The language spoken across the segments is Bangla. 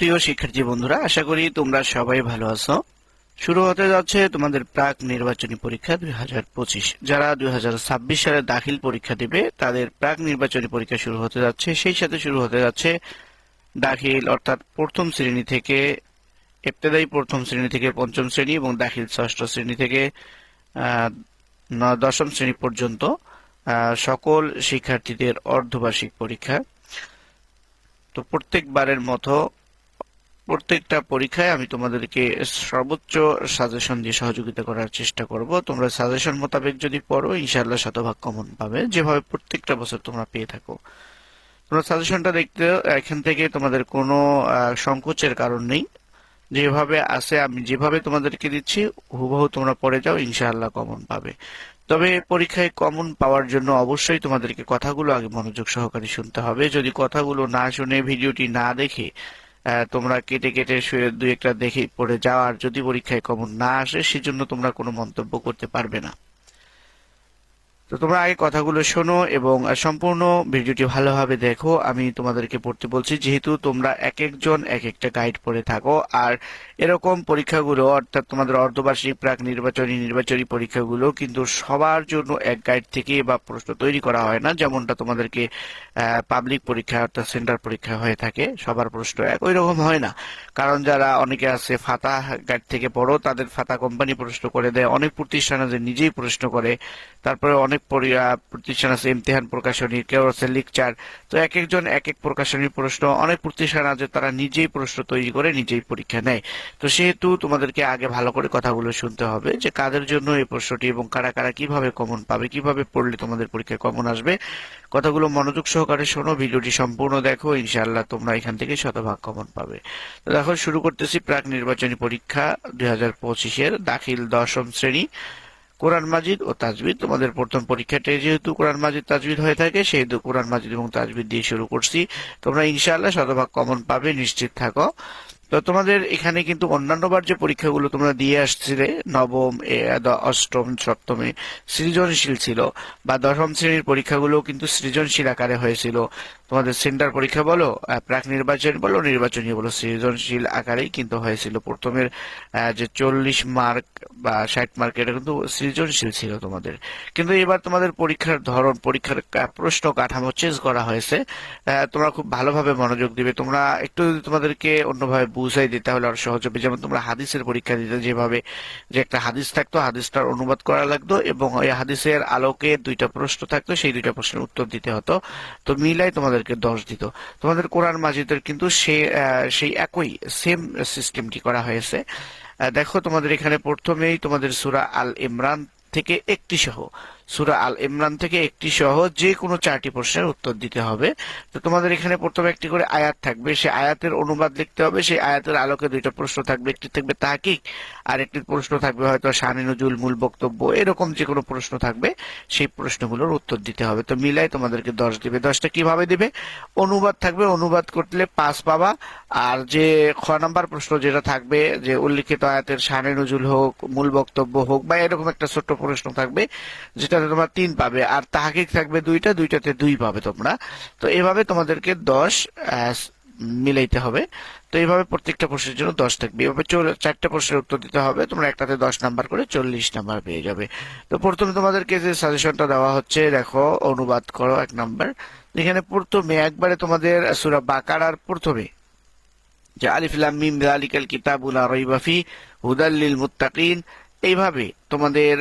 প্রিয় শিক্ষার্থী বন্ধুরা, আশা করি তোমরা সবাই ভালো আছো। শুরু হতে যাচ্ছে তোমাদের প্রাক নির্বাচনী পরীক্ষা দুই হাজার পঁচিশ। যারা দুই হাজার ছাব্বিশ সালে দাখিল পরীক্ষা দিবে, তাদের প্রাক নির্বাচনী পরীক্ষা শুরু হতে যাচ্ছে। সেই সাথে শুরু হতে যাচ্ছে দাখিল, অর্থাৎ প্রথম শ্রেণি থেকে ইবতেদায়ী প্রথম শ্রেণি থেকে পঞ্চম শ্রেণি এবং দাখিল ষষ্ঠ শ্রেণি থেকে দশম শ্রেণি পর্যন্ত সকল শিক্ষার্থীদের অর্ধবার্ষিক পরীক্ষা। তো প্রত্যেকবারের মতো প্রত্যেকটা পরীক্ষায় আমি তোমাদেরকে সর্বোচ্চ সাজেশন দিয়ে সহযোগিতা করার চেষ্টা করব। তোমরা সাজেশন মোতাবেক যদি পড়ো ইনশাল্লাহ শতভাগ কমন পাবে। যেভাবে প্রত্যেকটা বছর তোমরা পেয়ে থাকো। তোমরা সাজেশনটা দেখতে, এখান থেকে তোমাদের কোনো সংকোচের কারণ নেই। যেভাবে আছে, আমি যেভাবে তোমাদেরকে দিচ্ছি, হুবহু তোমরা পড়ে যাও, ইনশাআল্লাহ কমন পাবে। তবে পরীক্ষায় কমন পাওয়ার জন্য অবশ্যই তোমাদেরকে কথাগুলো আগে মনোযোগ সহকারে শুনতে হবে। যদি কথাগুলো না শুনে, ভিডিওটি না দেখে তোমরা কেটে কেটে শুয়ে দুই একটা দেখে পড়ে যাওয়ার যদি পরীক্ষায় কমন না আসে, সেজন্য তোমরা কোনো মন্তব্য করতে পারবে না। তো তোমরা আগে কথাগুলো শোনো এবং সম্পূর্ণ ভিডিওটি ভালোভাবে দেখো। আমি তোমাদেরকে পড়তে বলছি, যেহেতু তোমরা এক একজন এক একটা গাইড পড়ে থাকো, আর এরকম পরীক্ষাগুলো, অর্থাৎ তোমাদের অর্ধবার্ষিক, প্রাক নির্বাচনী নির্বাচনী পরীক্ষাগুলো কিন্তু সবার জন্য এক গাইড থেকে বা প্রশ্ন তৈরি করা হয় না, যেমনটা তোমাদেরকে পাবলিক পরীক্ষা অর্থাৎ সেন্টার পরীক্ষা হয়ে থাকে, সবার প্রশ্ন এক ওই রকম হয় না। কারণ যারা অনেকে আছে ফাতা গাইড থেকে পড়ো, তাদের ফাতা কোম্পানি প্রশ্ন করে দেয়, অনেক প্রতিষ্ঠান আছে নিজেই প্রশ্ন করে, তারপরে অনেক প্রতিষ্ঠান আছে, ইমতিহান প্রকাশনী কেউ আছে লিকচার। তো এক একজন এক এক প্রকাশনীর প্রশ্ন, অনেক প্রতিষ্ঠান আছে, তারা নিজেই প্রশ্ন তৈরি করে, নিজেই পরীক্ষা নেয়। তো সেহেতু তোমাদেরকে আগে ভালো করে কথাগুলো শুনতে হবে যে কাদের জন্য এই প্রশ্নটি এবং কারা কারা কীভাবে কমন পাবে, কীভাবে পড়লে তোমাদের পরীক্ষায় কমন আসবে। কথাগুলো মনোযোগ সহকারে শোনো, ভিডিওটি সম্পূর্ণ দেখো, ইনশাআল্লাহ তোমরা এখান থেকে শতভাগ কমন পাবে। তো দেখো, শুরু করতেছি প্রাক নির্বাচনী পরীক্ষা দুই হাজার পঁচিশের, দাখিল দশম শ্রেণি। কোরআন মাজিদ ও তাজবিদ। তোমাদের প্রথম পরীক্ষাটা যেহেতু কোরআন মাজিদ, তাজবিদ হয়ে থাকে, সেহেতু কোরআন মাজিদ এবং তাজবিদ দিয়ে শুরু করছি। তোমরা ইনশাআল্লাহ শতভাগ কমন পাবে, নিশ্চিত থাকো। তো তোমাদের এখানে কিন্তু অন্যান্যবার যে পরীক্ষাগুলো তোমরা দিয়ে আসছিলে, নবম অষ্টম, সপ্তমে, সৃজনশীল ছিল বা দশম শ্রেণির পরীক্ষাগুলো কিন্তু সৃজনশীল আকারে হয়েছিল। তোমাদের সেন্টার পরীক্ষা বলো প্রাক নির্বাচন বলো, নির্বাচনী বলো, সৃজনশীল আকারেই কিন্তু হয়েছিল। প্রথমের যে চল্লিশ মার্ক বা ষাট মার্ক, এটা কিন্তু সৃজনশীল ছিল তোমাদের। কিন্তু এবার তোমাদের পরীক্ষার ধরন, পরীক্ষার প্রশ্ন কাঠামো চেঞ্জ করা হয়েছে। তোমরা খুব ভালোভাবে মনোযোগ দিবে। তোমরা একটু যদি তোমাদেরকে অন্যভাবে বুঝাই দিতে তাহলে আরও সহজ হবে। যেমন তোমরা হাদিসের পরীক্ষা দিতে, যেভাবে যে একটা হাদিস থাকতো, হাদিসটার অনুবাদ করা লাগতো এবং ওই হাদিসের আলোকে দুইটা প্রশ্ন থাকতো, সেই দুইটা প্রশ্নের উত্তর দিতে হতো। তো মিলাই তোমাদেরকে দশ দিত। তোমাদের কোরআন মাজিদের কিন্তু সে সেই একই সেম সিস্টেমটি করা হয়েছে। দেখো তোমাদের এখানে প্রথমেই তোমাদের সুরা আল ইমরান থেকে একটি সহ। সুরা আল ইমরান থেকে একটি সহ যে কোনো চারটি প্রশ্নের উত্তর দিতে হবে। তো তোমাদের এখানে প্রথমে একটি করে আয়াত থাকবে। সেই আয়াতের অনুবাদ লিখতে হবে। সেই আয়াতের আলোকে দুইটা প্রশ্ন থাকবে। একটি থাকবে তাহকিক, আর একটি প্রশ্ন থাকবে হয়তো শানি নজুল মূল বক্তব্য। এরকম যে কোনো প্রশ্ন থাকবে, সেই প্রশ্নগুলোর উত্তর দিতে হবে। তো মিলাই তোমাদেরকে দশ দিবে। দশটা কীভাবে দিবে? অনুবাদ থাকবে। অনুবাদ করলে পাস পাবা। আর যে খ নাম্বার প্রশ্ন যেটা থাকবে, যে উল্লিখিত আয়াতের শানে নজুল হোক, মূল বক্তব্য হোক, বা এরকম একটা ছোট্ট প্রশ্ন থাকবে যেটাতে তোমরা তিন পাবে। আর তাহাকিক থাকবে দুইটা, দুইটাতে দুই পাবে তোমরা। তো এভাবে তোমাদেরকে দশ মিলাইতে হবে। তো এইভাবে প্রত্যেকটা প্রশ্নের জন্য দশ থাকবে। এভাবে চারটা প্রশ্নের উত্তর দিতে হবে। তোমরা একটাতে দশ নাম্বার করে চল্লিশ নাম্বার পেয়ে যাবে। তো প্রথমে তোমাদেরকে যে সাজেশনটা দেওয়া হচ্ছে, দেখো, অনুবাদ করো এক নাম্বার। এখানে প্রথমে একবারে তোমাদের সুরা বাকারার প্রথমে। যে আলিফ লাম মিম, যালিকাল কিতাবুল লা রাইবা ফি, হুদাল লিল মুত্তাকিন। এইভাবে তোমাদের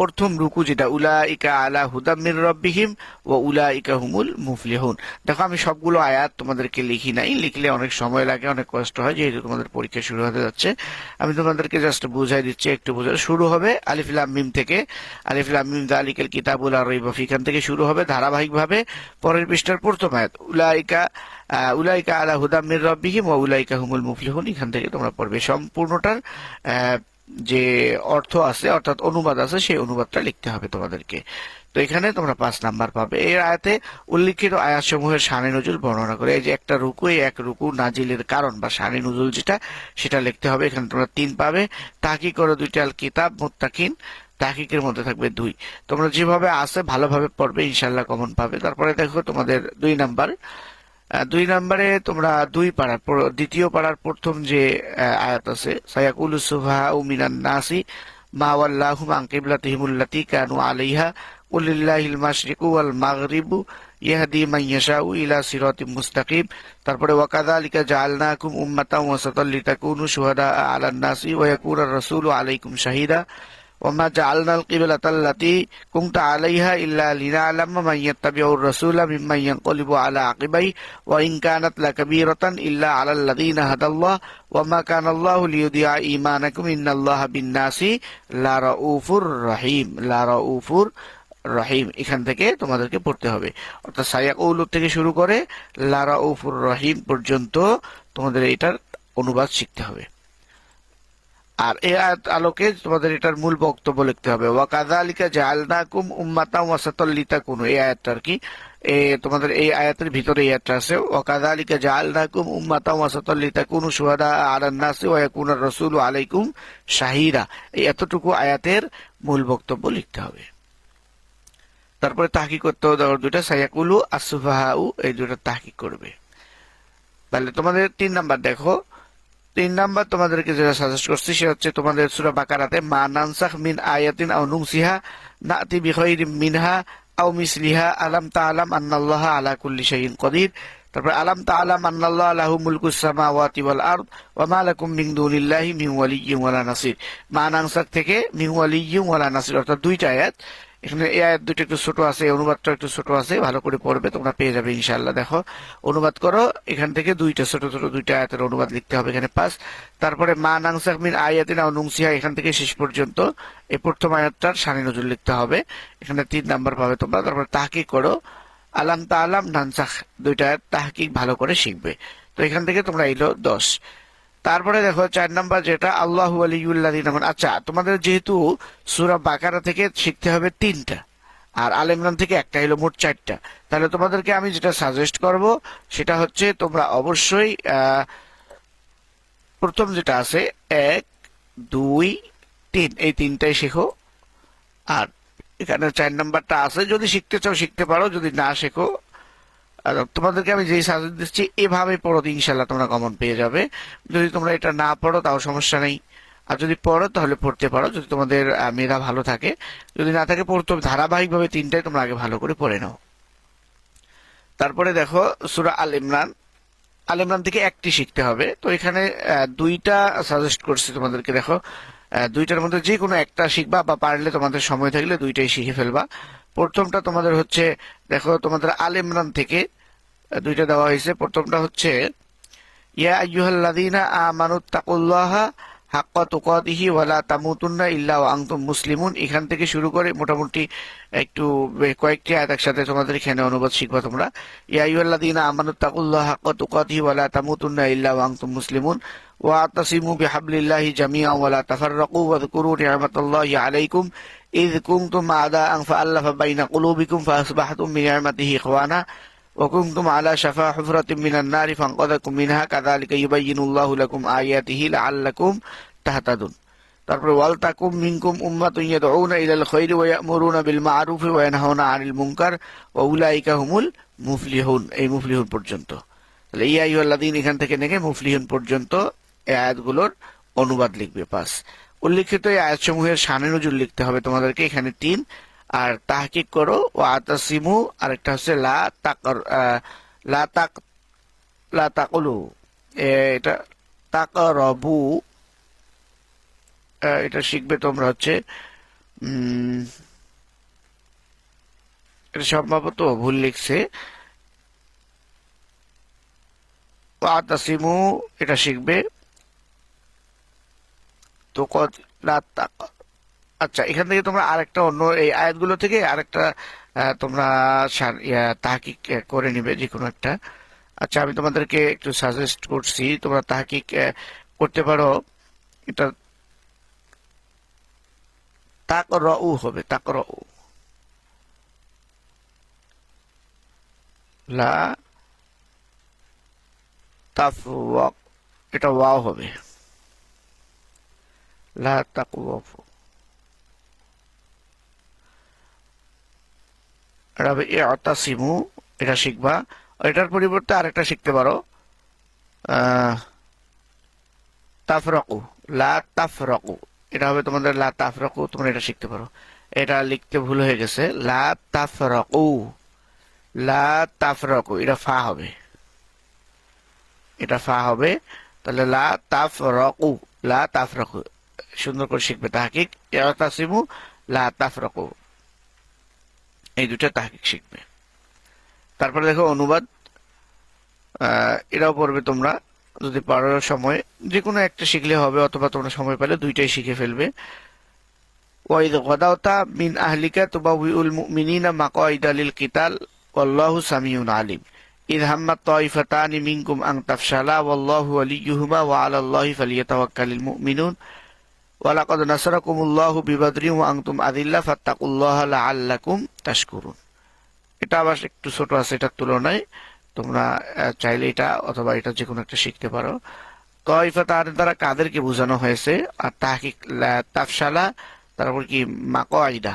প্রথম রুকু যেটা উলা ইকা আলা হুদাম মির রব্বিহিম ও উলা ইকা হুমুল মুফলিহুন। দেখো আমি সবগুলো আয়াত তোমাদেরকে লিখি নাই। লিখলে অনেক সময় লাগে অনেক কষ্ট হয় যেহেতু তোমাদের পরীক্ষা শুরু হতে যাচ্ছে। আমি তোমাদেরকে জাস্ট বুঝাই দিচ্ছি একটু বোঝা শুরু হবে আলিফ লাম মিম থেকে। আলিফ লাম মিম যালিকাল কিতাবুল লা রাইবা ফি। এখান থেকে শুরু হবে ধারাবাহিকভাবে। পরের পৃষ্ঠার প্রথম আয়াত উলাইকা আহ, উলাইকা আলা হুদাম মির রব্বিহিম ও উলাইকা হুমুল মুফলিহুন। এখান থেকে তোমরা পড়বে সম্পূর্ণটার যে অর্থ আছে, অর্থাৎ অনুবাদ আছে, সেই অনুবাদটা লিখতে হবে তোমাদেরকে। তো এখানে তোমরা পাঁচ নাম্বার পাবে। এর আয়াতে উল্লিখিত আয়াতসমূহের শানি নজুল বর্ণনা করে, এই যে একটা রুকু, এই এক রুকু নাজিলের কারণ বা শানি নজুল যেটা, সেটা লিখতে হবে। এখানে তোমরা তিন পাবে। তাকি করো দুইটা আল কিতাব, মুত্তাকিন। তাহিকের মধ্যে থাকবে দুই। তোমরা যেভাবে আছে, ভালোভাবে পড়বে ইনশাল্লাহ কমন পাবে। তারপরে দেখো তোমাদের দুই নাম্বার। দুই নম্বরে তোমরা দুই পাড়ার দ্বিতীয় পাড়ার প্রথম যে আয়াত আছে, সায়াকুল সুফাহা মিনান নাসি মা ওয়াল্লাহুম আন কিবলাতিহিমুল্লাতি কানু আলাইহা কুলিল্লাহিল মাশরিকু ওয়াল মাগরিবু ইয়াহদি মান ইয়াশাউ ইলা সিরাতিম মুস্তাকিম। তারপরে ওয়াকাযালিকা জাআলনাকুম উম্মাতাও ওয়াসাতাল লিতাকুনু শুহাদা আলান নাসি ওয়া ইয়াকুনা রাসূলু আলাইকুম শাহিদা। وما جعلنا القبلة التي كنت عليها إلا لنعلم من يتبع الرسول ممن ينقلب على عقبيه وإن كانت لكبيرة إلا على الذين هدى الله وما كان الله ليضيع إيمانكم إن الله بالناس لرؤوف رحيم لرؤوف রহিম এখান থেকে তোমাদেরকে পড়তে হবে অর্থাৎ সায়াকুল থেকে শুরু করে লারা উফুর রহিম পর্যন্ত তোমাদের এটার অনুবাদ শিখতে হবে আর এ আয়াত আলোকে তোমাদের এটার মূল বক্তব্য লিখতে হবে। ওয়াকাযালিকা জাআলনাকুম উম্মাতাম ওয়াসাতাল লিতাকুনু। এই আয়াতটা আর কি। এ তোমাদের এই আয়াতের ভিতরে এই আয়াতটা আছে। ওয়াকাযালিকা জাআলনাকুম উম্মাতাম ওয়াসাতাল লিতাকুনু শুহাদা আলান নাসি ওয়া ইয়াকুনা রাসূলু আলাইকুম শাহিদা। এই এতটুকু আয়াতের মূল বক্তব্য লিখতে হবে। তারপরে তাহকিক করতে হবে দেখো সাইয়াকুলু আসুফাহাউ, এই দুটা তাহকিক করবে। তাহলে তোমাদের তিন নাম্বার দেখো। তিন নাম্বার তোমাদেরকে যেটা সাজেস্ট করছি, সেটা হচ্ছে তোমাদের সুরা বাকারাতে, মা নানসাখ মিন আয়াতিন আও নুনসিহা, নাতি বিখাইরিম মিনহা আও মিসলিহা, আলাম তাআলাম আন্নাল্লাহ আলা কুল্লি শাইইন কদির। তারপর, আলাম তাআলাম আন্নাল্লাহ লাহু মুলকুস সামাওয়াতি ওয়াল আরদ, ওয়া মা লাকুম মিন দুনিল্লাহি মিন ওয়ালিয়্যিন ওয়ালা নাসির। মা নানসাখ থেকে মিন ওয়ালিয়্যিন ওয়ালা নাসির, অর্থাৎ দুইটা আয়াত। এখানে এ আয়াত দুটো একটু ছোট আছে অনুবাদটা একটু ছোট আছে, ভালো করে পড়বে, তোমরা পেয়ে যাবে ইনশাআল্লাহ। দেখো, অনুবাদ করো, এখান থেকে দুইটা, ছোট ছোট দুইটা আয়াতের অনুবাদ লিখতে হবে এখানে। পাস তারপরে মা নাংসাক মিন আয়াতিন নুংসিহা এখান থেকে শেষ পর্যন্ত, এই প্রথম আয়াতটার সানি নজর লিখতে হবে। এখানে তিন নাম্বার পাবে তোমরা, তারপরে তাহকিক করো, আলাম তা আলাম নানসাখ দুইটা আয়াত তাহকিক ভালো করে শিখবে। তো এখান থেকে তোমরা এলো দশ। তারপরে দেখো, চার নাম্বার যেটা, আল্লাহ আলিউল্লাদিন আচ্ছা তোমাদের যেহেতু সুরা বাকারা থেকে শিখতে হবে তিনটা, আর আল ইমরান থেকে একটা হলো মোট চারটা। তাহলে তোমাদেরকে আমি যেটা সাজেস্ট করব, সেটা হচ্ছে তোমরা অবশ্যই প্রথম যেটা আছে, এক, দুই, তিন। এই তিনটাই শেখো। আর এখানে চার নাম্বারটা আছে, যদি শিখতে চাও, শিখতে পারো, যদি না শেখো তোমাদেরকে আমি যেই সাজেস্ট দিচ্ছি, এভাবে পড়ো ইনশাল্লাহ তোমরা কমন পেয়ে যাবে। যদি তোমরা এটা না পড়ো, তাও সমস্যা নেই। আর যদি পড়ো, তাহলে পড়তে পারো। যদি তোমাদের মেধা ভালো থাকে, যদি না থাকে পড়তে ধারাবাহিকভাবে তিনটাই তোমরা আগে ভালো করে পড়ে নাও। তারপরে দেখো, সুরা আল ইমরান। আল ইমরান থেকে একটি শিখতে হবে। তো এখানে দুইটা সাজেস্ট করছি তোমাদেরকে, দেখো। দুইটার মধ্যে যে কোনো একটা শিখবা বা পারলে তোমাদের সময় থাকলে দুইটাই শিখে ফেলবা। প্রথমটা তোমাদের হচ্ছে, দেখো তোমাদের আল ইমরান থেকে দুইটা দেওয়া হয়েছে। প্রথমটা হচ্ছে, ইয়া আইয়ুহাল্লাযীনা আমানু তাকুল্লাহা হাক্কা তোকাদিহি ওয়ালা তামুতুন্না ইল্লা আংতুম মুসলিমুন। এখান থেকে শুরু করে মোটামুটি একটু কয়েকটি আয়াত একসাথে তোমাদের এখানে অনুবাদ শিখবা তোমরা। ইয়াইউল্লা দিন আমানুত্তাকুল্লাহ হাক্কা তোকাদিহি ওয়ালা তামুতুন্না ইল্লা আংতুম মুসলিমুন। ওয়া আতাসিমু বিহাবলিল্লাহি জামিয়া ওয়ালা তাফাররাকু ওয়াযকুরু নি'মাতাল্লাহি আলাইকুম। ইয কুনতুম আদা আন ফাআল্লাফা বাইনা কুলুবিকুম ফাআসবাহতুম বিনি'মাতিহি ইখওয়ানা। وكنتم على شفا حفرة من النار فانقذكم منها كذلك يبين الله لكم آياته لعلكم تهتدون তারপরে ওয়াল তাকুম মিনকুম উম্মাতুন ইয়াদউনা ইলাল খায়রি ওয়া ইয়ামুরুনা বিল মা'রুফ ওয়া ইয়ানহাউনা আনিল মুনকার ওয়া উলাইকা হুমুল মুফলিহুন এই মুফলিহুন পর্যন্ত তাহলে ইয়া আইয়ুহাল্লাযীন এখান থেকে নেগে মুফলিহুন পর্যন্ত এই আয়াতগুলোর অনুবাদ লিখবে পাস উল্লিখিত এই আয়াতসমূহের শানে নজুর লিখতে হবে তোমাদেরকে এখানে তিন আর তাহকিক করো ও আতাসিমু আর একটা হচ্ছে লা তাকর লা তাক, লা তাকলু। এটা তাকরবু এটা শিখবে তোমরা হচ্ছে এটা সম্ভবত ভুল লিখছে। আতাসিমু এটা শিখবে। তো কত? লা তাক আচ্ছা এখান থেকে তোমরা আরেকটা অন্য এই আয়াতগুলো থেকে আরেকটা তোমরা তাহকিক করে নিবে যে কোনো একটা। আচ্ছা আমি তোমাদেরকে একটু সাজেস্ট করছি, তোমরা তাহকিক করতে পারো। এটা তাক উ হবে তাক উ লা তাফ এটা ওয়াও হবে। লা তাকওয়াফু। রাবে ইআতাসিমু এটা শিখবা। এটার পরিবর্তে আরেকটা শিখতে পারো। তাফরাকু, লা তাফরাকু। এটা হবে তোমাদের লা তাফরাকু, তোমরা এটা শিখতে পারো। এটা লিখতে ভুল হয়ে গেছে। লা তাফরাকু লা তাফরাকু, এটা ফা হবে। এটা ফা হবে। তাহলে লা তাফরাকু লা তাফরাকু। সুন্দর করে শিখবে তাহকিক। তাসিমু লা তাফরাকু। এই দুটা তাহকিক শিখবে তারপরে দেখো অনুবাদ আহ, এটাও পড়বে তোমরা যদি পারো সময় যে কোনো একটা শিখলে হবে অথবা তোমরা সময় পেলে দুইটাই শিখে ফেলবে ওয়াইদ গদাওতা মিন আহলিকা তুবাউল মুমিনিনা মাকাইদা লিল কিতাল ওয়াল্লাহু সামিউন আলিম إذ هم الطائفتان منكم أن تفشلا والله وليهما وعلى الله فليتوكل المؤمنون ওয়ালাকাদ নাসারাকুমুল্লাহু বিবাদরি ওয়া আনতুম আদিল্লা ফাত্তাকুল্লাহ লাআল্লাকুম তাশকুরুন। এটা আবার একটু ছোট আছে, এটার তুলনায় তোমরা চাইলে এটা অথবা এটা যে কোনো একটা শিখতে পারো। তয়ফা তার দ্বারা কাদেরকে বোঝানো হয়েছে? আর তাহকিক তাফশালা, তারপর কি, মাকয়দা।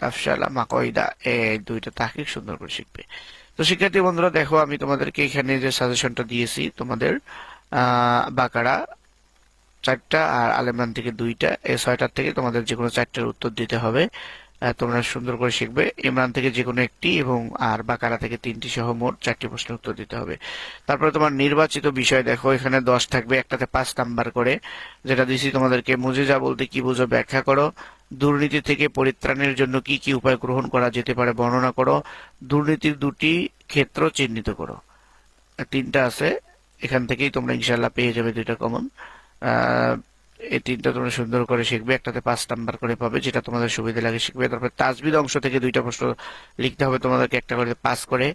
তাফশালা, মাকয়দা এই দুইটা তাহকিক সুন্দর করে শিখবে। তো শিক্ষার্থী বন্ধুরা, দেখো, আমি তোমাদেরকে এখানে যে সাজেশনটা দিয়েছি, তোমাদের বাকারা চারটা আর আলেমান থেকে দুইটা। এই ছয়টার থেকে তোমাদের যে কোনো চারটার উত্তর দিতে হবে। তোমরা সুন্দর করে শিখবে। ইমরান থেকে যে কোনো একটি এবং আর বাকারা থেকে তিনটি সহ মোট চারটি প্রশ্নের উত্তর দিতে হবে। তারপরে তোমার নির্বাচিত বিষয় দেখো, এখানে দশ থাকবে, একটাতে পাঁচ নাম্বার করে, যেটা দিছি তোমাদেরকে মুজিজা বলতে কি বুঝো ব্যাখ্যা করো। দুর্নীতি থেকে পরিত্রাণের জন্য কি কি উপায় গ্রহণ করা যেতে পারে বর্ণনা করো। দুর্নীতির দুটি ক্ষেত্র চিহ্নিত করো। তিনটা আছে, এখান থেকেই তোমরা ইনশাল্লাহ পেয়ে যাবে দুইটা কমন এই তিনটা তোমরা সুন্দর করে শিখবে, একটাতে পাঁচ নাম্বার করে পাবে, যেটা তোমাদের সুবিধা লাগে শিখবে। তারপরে তাজবিদ অংশ থেকে দুইটা প্রশ্ন লিখতে হবে তোমাদেরকে, একটা করে পাস করে।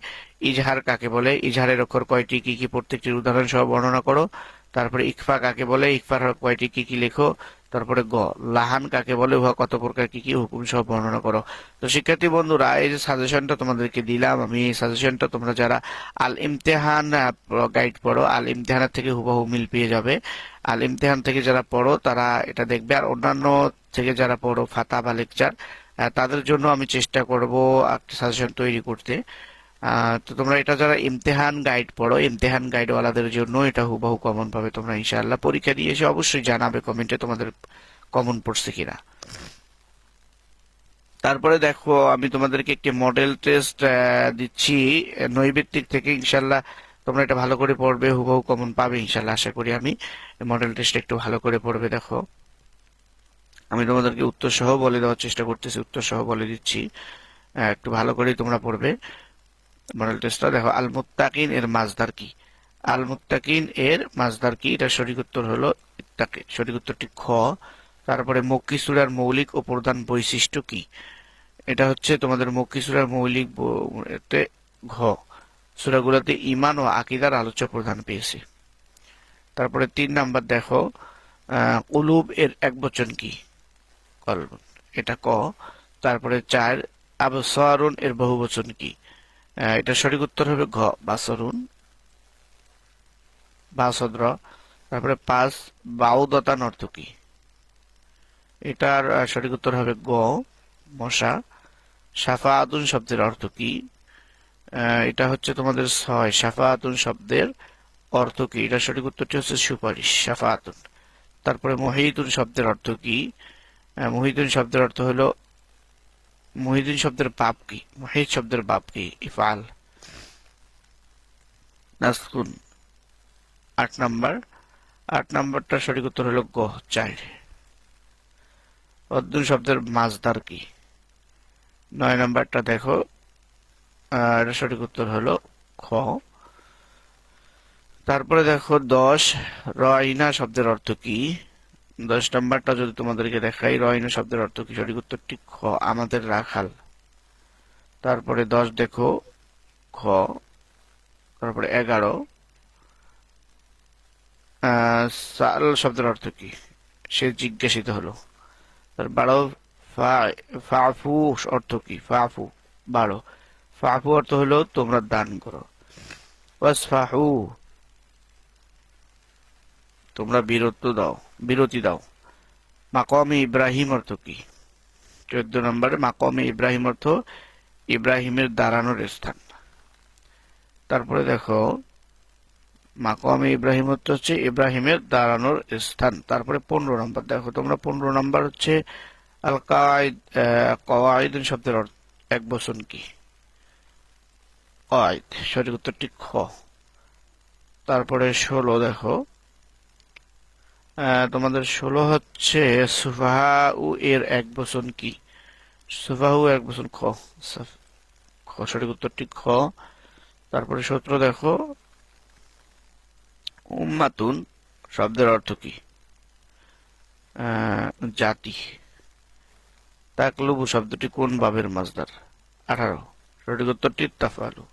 ইজহার কাকে বলে? ইজহারের অক্ষর কয়টি? কি কি প্রত্যেকটির উদাহরণ সহ বর্ণনা করো। তারপরে ইকফা কাকে বলে? ইকফার কয়টি? কি কি লেখো? তারপরে গ, লাহান কাকে বলে, উহা কত প্রকার, কি কি হুকুম সহ বর্ণনা করো। তো শিক্ষার্থী বন্ধুরা, এই যে সাজেশনটা তোমাদেরকে দিলাম, আমি এই সাজেশনটা তোমরা যারা আল ইমতেহান গাইড পড়ো আল ইমতেহানের থেকে হুবহু মিল পেয়ে যাবে। আল ইমতেহান থেকে যারা পড়ো, তারা এটা দেখবে। আর অন্যান্য থেকে যারা পড়ো ফাতা বা লেকচার তাদের জন্য আমি চেষ্টা করব একটা সাজেশন তৈরি করতে। তো তোমরা এটা যারা ইমতেহান গাইড পড়ো, ইমতেহান গাইডওয়ালাদের জন্য এটা হুবাহু কমন পাবে তোমরা ইনশাআল্লাহ। পরীক্ষা দিয়ে এসে অবশ্যই জানাবে কমেন্টে তোমাদের কমন পড়ছে কিনা। তারপরে দেখো, আমি তোমাদেরকে একটি মডেল টেস্ট দিচ্ছি। নৈবেত্তিক থেকে ইনশাল্লাহ তোমরা এটা ভালো করে পড়বে, হুবহু কমন পাবে ইনশাল্লাহ আশা করি আমি। মডেল টেস্ট একটু ভালো করে পড়বে, দেখো। আমি তোমাদেরকে উত্তর সহ বলে দেওয়ার চেষ্টা করতেছি উত্তর সহ বলে দিচ্ছি। একটু ভালো করেই তোমরা পড়বে। মডেল টেস্টটা দেখো আল মুত্তাকিন এর মাজদার কি? আল মুত্তাকিন এর মাজদার কি? এটা সঠিক উত্তর হলো ইত্তাকি, সঠিক উত্তরটি খ। তারপরে মক্কি সূরার মৌলিক ও প্রধান বৈশিষ্ট্য কি? এটা হচ্ছে তোমাদের মক্কি সূরার মৌলিক ঘ। সূরাগুলোতে ঈমান ও আকীদার আলোচ্য প্রধান পেয়েছে। তারপরে তিন নাম্বার দেখো কুলুব এর এক বচন কি? এটা ক। তারপরে চার, আবসারুন এর বহু বচন কি? এটা সঠিক উত্তর হবে ঘ বাসরুন বাসদ্র তারপরে পাঁচ বাউদতান অর্থ কি এটার সঠিক উত্তর হবে গ মশা। সাফা আতুন শব্দের অর্থ কি? এটা হচ্ছে তোমাদের ছয় সাফা আতুন শব্দের অর্থ কি? এটা সঠিক উত্তরটি হচ্ছে সুপারিশ সাফা আতুন তারপরে মহিতুন শব্দের অর্থ কি? আহ, মহিতুন শব্দের অর্থ হলো মহিদিন শব্দের বাপ কি মহিদ শব্দের বাপ কি ইফাল নাসকুন আট নাম্বার আট নাম্বারটা সঠিক উত্তর হলো গ চার অদ্দুন শব্দের মাজদার কি নয় নাম্বারটা দেখো এটা সঠিক উত্তর হলো খ তারপরে দেখো দশ রয়না শব্দের অর্থ কি দশ নম্বরটা যদি তোমাদেরকে দেখাই রয়না শব্দের অর্থ কি? সঠিক উত্তরটি খ, আমাদের রাখাল। তারপরে দশ দেখো, খ, তারপরে এগারো। সাল শব্দের অর্থ কি? সে জিজ্ঞাসিত হলো। তার বারো ফাফু অর্থ কি? ফাফু, বারো। ফাফু অর্থ হলো তোমরা দান করো। ওয়াসফাহু তোমরা বিরত দাও, বিরতি দাও। মাকমে ইব্রাহিম অর্থ কি? চোদ্দ নম্বরে মাকমে ইব্রাহিম অর্থ ইব্রাহিমের দাঁড়ানোর স্থান। তারপরে দেখো, মাকামে ইব্রাহিম অর্থ হচ্ছে ইব্রাহিমের দাঁড়ানোর স্থান। তারপরে পনেরো নম্বর, দেখো তোমরা পনেরো নম্বর হচ্ছে আল কায়েদ কওয়াইদিন শব্দের অর্থ এক বচন কি? কয়েদ সঠিক উত্তরটি খ। তারপরে ষোলো, দেখো তোমাদের ষোলো হচ্ছে সুফাহু এর এক বচন কি? সুফাহু এক বচন খ। খ, সঠিক উত্তরটি খ। তারপরে সতেরো দেখো। উম্মাতুন শব্দের অর্থ কি? জাতি। তাকলুবু শব্দটি কোন বাবের মাজদার আঠারো। সঠিক উত্তরটি তাফালু।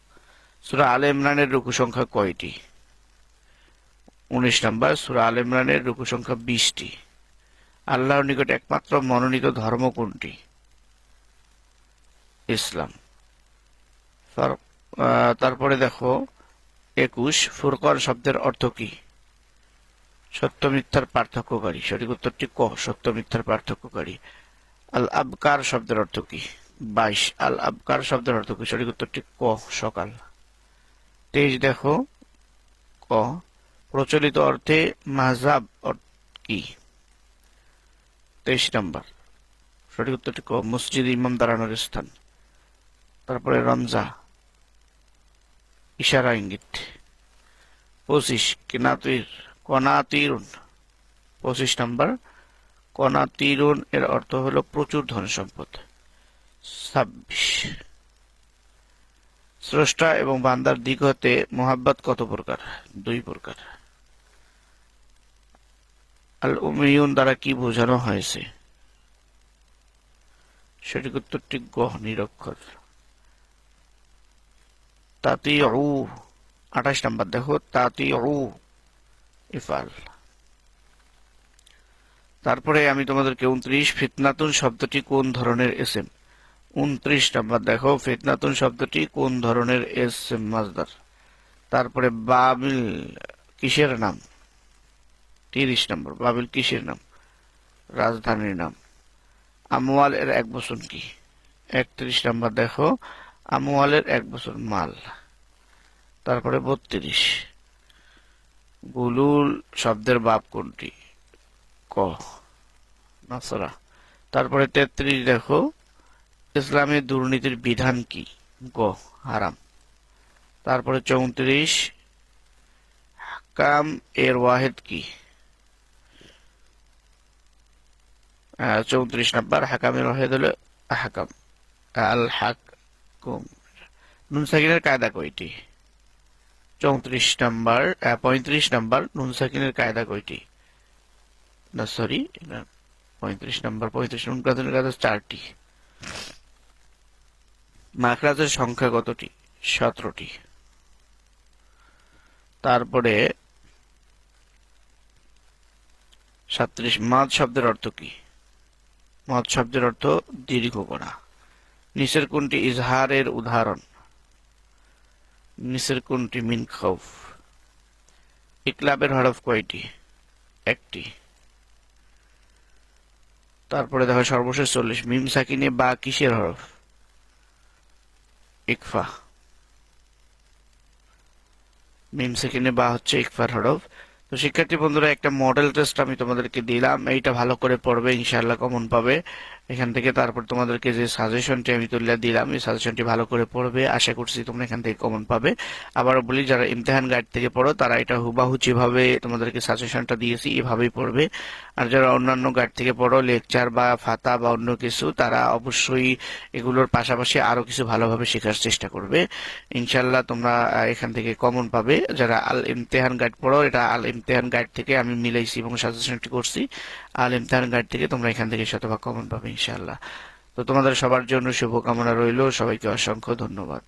সুরা আল ইমরানের রুকু সংখ্যা কয়টি? উনিশ নম্বর, সুরা আল ইমরানের রুকু সংখ্যা বিশটি। আল্লাহর নিকট একমাত্র মনোনীত ধর্ম কোনটি? ইসলাম। তারপরে দেখো, একুশ, ফুরকন শব্দের অর্থ কি? সত্য মিথ্যার পার্থক্যকারী। সঠিক উত্তরটি ক? সত্য মিথ্যার পার্থক্যকারী। আল আবকার শব্দের অর্থ কি? বাইশ। আল আবকার শব্দের অর্থ কি? সঠিক উত্তরটি ক? সকাল। তেইশ দেখো, ক প্রচলিত অর্থে মাহজাব কি? তেইশ নম্বর। সঠিক উত্তরটি ক। মসজিদ ইমাম দাঁড়ানোর স্থান। তারপরে রমজা ইশারা ইঙ্গিত। পঁচিশ, কিনাতির, কনাতিরুন। পঁচিশ নম্বর, কনাতিরুন এর অর্থ হলো প্রচুর ধন সম্পদ। ছাব্বিশ। স্রষ্টা এবং বান্দার দিক হতে মোহাব্বত কত প্রকার? দুই প্রকার। আল উমিয়ুন দ্বারা কি বোঝানো হয়েছে? সঠিক উত্তরটি গহ, নিরক্ষর। তাতি উ আঠাশ নাম্বার দেখো তাতি উ ইফাল তারপরে আমি তোমাদেরকে উনত্রিশ, ফিতনাতুন শব্দটি কোন ধরনের এসএম? উনত্রিশ নাম্বার দেখো, ফিতনাতুন শব্দটি কোন ধরনের এসএম মাজদার? তারপরে বাবিল, কিসের নাম? তিরিশ নম্বর বাবিল কিসের নাম? রাজধানীর নাম। আমওয়াল এর এক বছর কি? একত্রিশ নাম্বার দেখো আমওয়ালের এক বছর মাল। তারপরে বত্রিশ। গুলুল শব্দের বাপ কোনটি? ক। নাসরা। তারপরে তেত্রিশ দেখো ইসলামের দুর্নীতির বিধান কি? গ হারাম। তারপরে চৌত্রিশ হাকাম এর ওয়াহেদ কি? চৌত্রিশ নাম্বার হাকামের ওয়াহেদ হলো হাকাম আল হাকুম নুন সাকিনের কায়দা কয়টি? চৌত্রিশ নাম্বার পঁয়ত্রিশ নাম্বার নুন সাকিনের কায়দা কয়টি? না সরি পঁয়ত্রিশ নাম্বার, পঁয়ত্রিশ নুন কাদের কায়দা চারটি। মাখরাজের সংখ্যা কতটি? সতেরোটি। তারপরে সাত্রিশ মাদ শব্দের অর্থ কি? মদ শব্দের অর্থ দীর্ঘ করা। নিচের কোনটি ইজহারের উদাহরণ? নিচের কোনটি মিন খৌফ? ইকলাবের হরফ কয়টি? একটি। তারপরে দেখো সর্বশেষ চল্লিশ। মিম সাকিনে বা কিসের হরফ? ইকফা। মিম সেকেন্ডে বা হচ্ছে ইকফার হরফ। তো শিক্ষার্থী বন্ধুরা, একটা মডেল টেস্ট আমি তোমাদেরকে দিলাম। এইটা ভালো করে পড়বে ইনশাল্লাহ কমন পাবে। এখান থেকে তারপর তোমাদেরকে যে সাজেশনটি আমি তুলে দিলাম, এই সাজেশনটি ভালো করে পড়বে। আশা করছি তোমরা এখান থেকে কমন পাবে। আবারও বলি, যারা ইমতেহান গাইড থেকে পড়ো, তারা এটা হুবাহু যেভাবে তোমাদেরকে সাজেশনটা দিয়েছি, এভাবেই পড়বে। আর যারা অন্যান্য গাইড থেকে পড়ো লেকচার বা ফাতা বা অন্য কিছু, তারা অবশ্যই এগুলোর পাশাপাশি আরও কিছু ভালোভাবে শেখার চেষ্টা করবে। ইনশাল্লাহ তোমরা এখান থেকে কমন পাবে। যারা আল ইমতেহান গাইড পড়ো, এটা আল ইমতেহান গাইড থেকে আমি মিলাইছি এবং সাজেশনটি করছি। আল ইমতেহান গাইড থেকে তোমরা এখান থেকে শতভাগ কমন পাবে ইনশাল্লাহ তো তোমাদের সবার জন্য শুভকামনা রইল। সবাইকে অসংখ্য ধন্যবাদ।